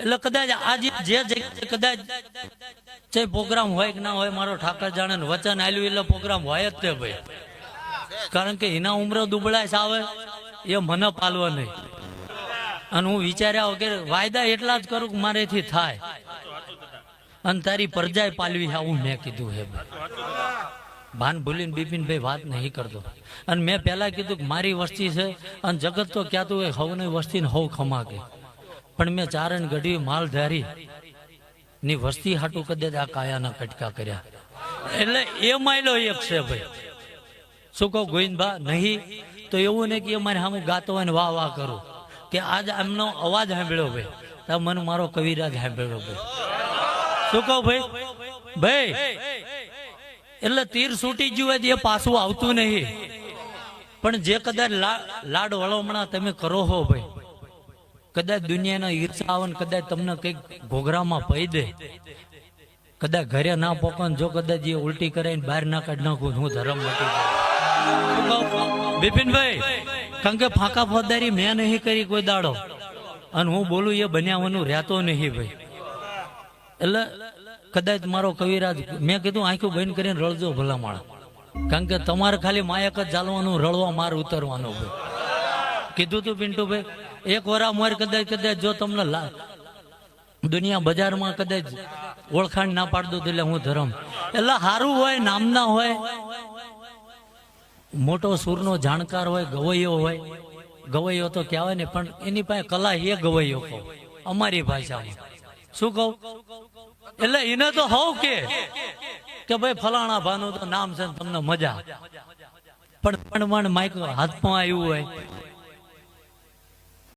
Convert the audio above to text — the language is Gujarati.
એટલે કદાચ આજે જે કદાચ જે પ્રોગ્રામ હોય કે ના હોય, મારો ઠાકર જાણે વચન આવ્યું એટલે પ્રોગ્રામ હોય જ તે ભાઈ. કારણ કે એના ઉમરો દુબળાશ આવે, એ મને પાલવા નહીં. અને હું વિચાર્યા વગર વાયદા એટલા જ કરું કે મારેથી થાય. અને તારી પરજાય પાલવી આવું મેં કીધું હે ભાન ભૂલીને બિપિનભાઈ વાત નહીં કરતો. અને મેં પહેલા કીધું કે મારી વસ્તી છે, અને જગત તો કહેતું હોય હવની વસ્તી ને હવ ખમાકે. પણ મેં ચારણ માલ ધારી. ની વસ્તી હાટું કદાચ આ કાયાના કટકા કર્યા. એટલે એ માયલો એક છે ભાઈ. શું કહું, ગોવિંદભા? નહીં. તો એવું નહીં કે મારે સામું ગાતો હોય ને વાહ વાહ કરું. કે આજ એમનો અવાજ સાંભળ્યો ભાઈ. તો મને મારો કવિરાજ સાંભળ્યો ભાઈ. શું કહું ભાઈ? ભાઈ, એટલે તીર છૂટી ગયું હોય એ પાછું આવતું નહીં. પણ જે કદાચ લાડ વળો હમણાં તમે કરો હો ભાઈ. કદાચ દુનિયાના ઈર્ષા આવે કદાચ તમને કંઈક ઘોઘરામાં પઈ દે. કદાચ ઘરે ના પોકન જો કદાચ એ ઉલટી કરાવીને બહાર ના કાઢ નાખું હું ધર્મ મટી બિપિનભાઈ, કારણ કે ફાંકા ફોદારી મેં નહીં કરી કોઈ દાડો. અને હું બોલું એ બન્યાવાનું રહેતો નહીં ભાઈ. એટલે કદાચ મારો કવિરાજ, મેં કીધું આંખું બંધ કરીને રળજો ભલા માણા કારણ કે તમારે ખાલી માયક જ ચાલવાનું રળવા માર ઉતરવાનું ભાઈ. કીધું તું પિન્ટુભાઈ? એક વરા મોર કદાચ કદાચ જો તમને દુનિયા બજારમાં કદાચ ઓળખાણ ના પાડ દઉં તો એટલે હું ધરમ. એટલે સારું હોય, નામના હોય, મોટો સૂરનો જાણકાર હોય, ગવૈયો હોય. ગવૈયો તો કહેવાય ને, પણ એની પાસે કલા એ ગવૈયો કહો, અમારી ભાષામાં. શું કહું? એટલે એને તો હવ કે કે ભાઈ ફલાણા ભાનું તો નામ છે તમને મજા. પણ પણ માઇક હાથમાં આવ્યું હોય